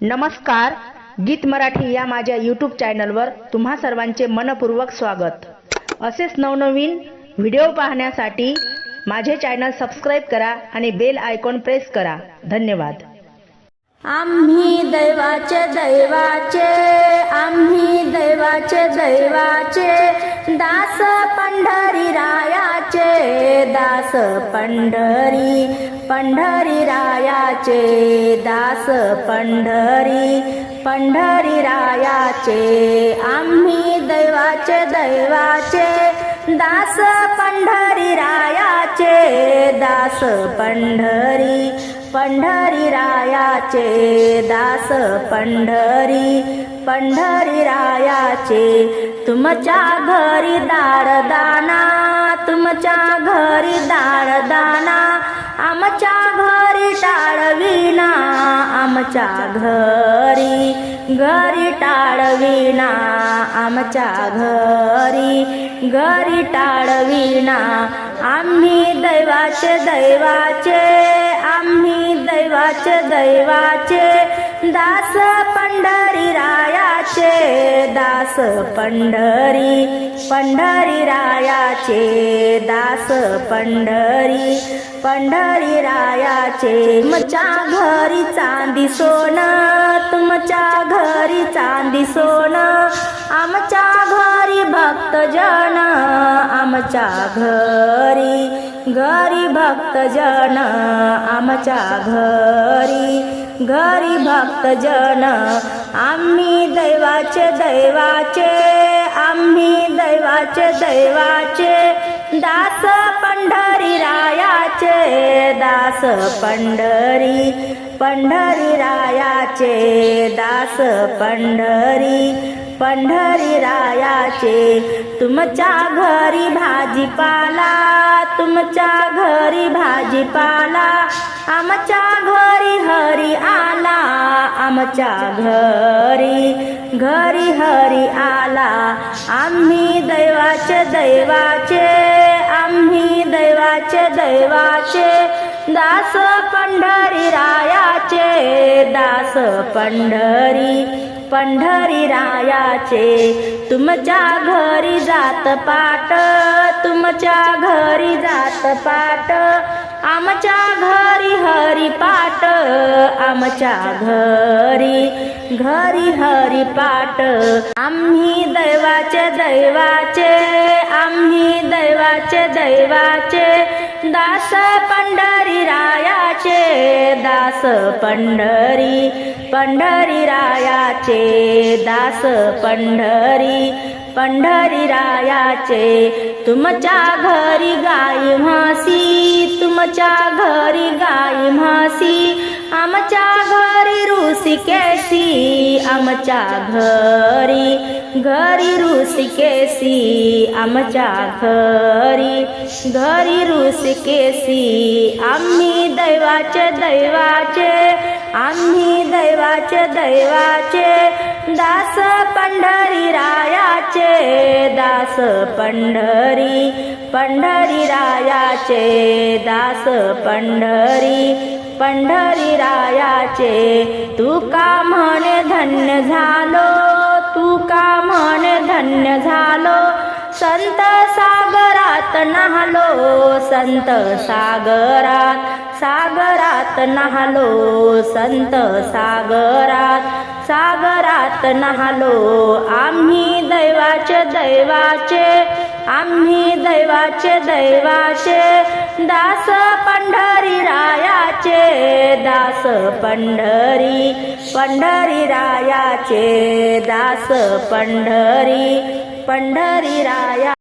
नमस्कार गीत मराठी या माझ्या यूट्यूब चॅनलवर तुम्हा सर्वांचे मनपूर्वक स्वागत. असेच नवनवीन व्हिडिओ पाहण्यासाठी माझे चॅनल सबस्क्राईब करा आणि बेल आयकॉन प्रेस करा. धन्यवाद. आम्ही दैवाचे दैवाचे आम्ही देवाचे दैवाचे दास पंढरी रायाचे दास पंढरी पंढरी रायाचे दास पंढरी पंढरी रायाचे. आम्ही दैवाचे दैवाचे दास पंढरी रायाचे दास पंढरी पंढरी रायाचे दास पंढरी पंढरी रायाचे तुमच्या घरी दारदाना तुमच्या घरी दारदाना. आमच्या घरी टाळविना आमच्या घरी घरी टाळविना. आमच्या घरी घरी टाळविना. आम्ही दैवाचे दैवाचे. आम्ही देवाचे दैवाचे दास पंढरी रायाचे दास पंढरी पंढरी रायाचे दास पंढरी पंढरी रायाचे. तुमच्या घरी चांदी सोनं तुमच्या घरी चांदी सोनं आमच्या घरी भक्तजन आमच्या घरी घरी भक्तजन आमच्या घरी घरी भक्तजन. आम्ही दैवाचे दैवाचे आम्ही दैवाचे दैवाचे. दास पंढरी रायाचे दास पंढरी पंढरी रायाचे दास पंढरी. पंढरी रायाचे तुमच्या घरी भाजीपाला तुमच्या घरी भाजीपाला. आमच्या घरी हरी आला आमच्या घरी घरी हरी आला. आम्ही दैवाचे दैवाचे आम्ही दैवाचे दैवाचे. दास पंढरी रायाचे दास पंढरी पंढरी रायाचे. तुमच्या घरी जात पाट तुमच्या घरी जात पाट. आमच्या घरी हरी पाट आमच्या घरी घरी हरी पाट. आम्ही दैवाचे दैवाचे आम्ही दैवाचे दैवाचे. दास पंढरी रायाचे दास पंढरी पंढरी रायाचे दास पंढरी पंढरी रायाचे. तुमच्या घरी गाई म्हशी तुमच्या घरी गाई म्हा ऋषिकेशी आमच्या घरी? घरी ऋषिकेशी आमच्या घरी? घरी ऋषिकेशी आम्ही दैवाचे दैवाचे. आम्ही दैवाचे दैवाचे. दास पंढरी रायाचे दास पंढरी पंढरी रायाचे दास पंढरी पंढरी रायाचे. तू का म्हणे धन्य झालो तू का म्हणे धन्य झालो? संत सागरात नाहलो संत सागरात सागरात नाहलो संत सागरात. सागरात नहालो. आम्ही दैवाचे दैवाचे आम्ही दैवाचे दैवाचे दास पंढरी रायाचे दास पंढरी पंढरी रायाचे दास पंढरी पंढरी राया